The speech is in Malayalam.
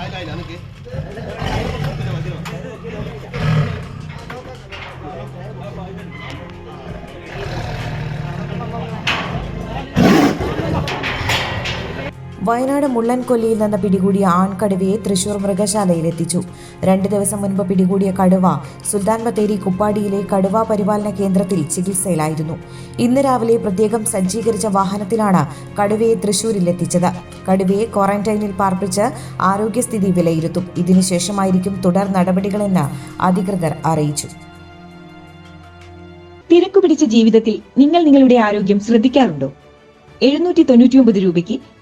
ಆಯ್ತು ಆಯ್ತು ನನಗೆ. വയനാട് മുള്ളൻകൊല്ലിയിൽ നിന്ന് പിടികൂടിയ ആൺകടുവയെ തൃശൂർ മൃഗശാലയിലെത്തിച്ചു. രണ്ട് ദിവസം മുൻപ് പിടികൂടിയ കടുവ സുൽത്താൻ ബത്തേരി കുപ്പാടിയിലെ കടുവ പരിപാലന കേന്ദ്രത്തിൽ ചികിത്സയിലായിരുന്നു. ഇന്ന് രാവിലെ പ്രത്യേകം സജ്ജീകരിച്ച വാഹനത്തിലാണ് കടുവയെ തൃശൂരിൽ എത്തിച്ചത് കടുവയെ ക്വാറന്റൈനിൽ പാർപ്പിച്ച് ആരോഗ്യസ്ഥിതി വിലയിരുത്തും. ഇതിനുശേഷമായിരിക്കും തുടർ നടപടികളെന്ന് അധികൃതർ അറിയിച്ചു. തിരക്കുപിടിച്ച ജീവിതത്തിൽ നിങ്ങൾ നിങ്ങളുടെ ആരോഗ്യം ശ്രദ്ധിക്കാറുണ്ടോ? എഴുന്നൂറ്റി തൊണ്ണൂറ്റിയൊമ്പത് രൂപയ്ക്ക്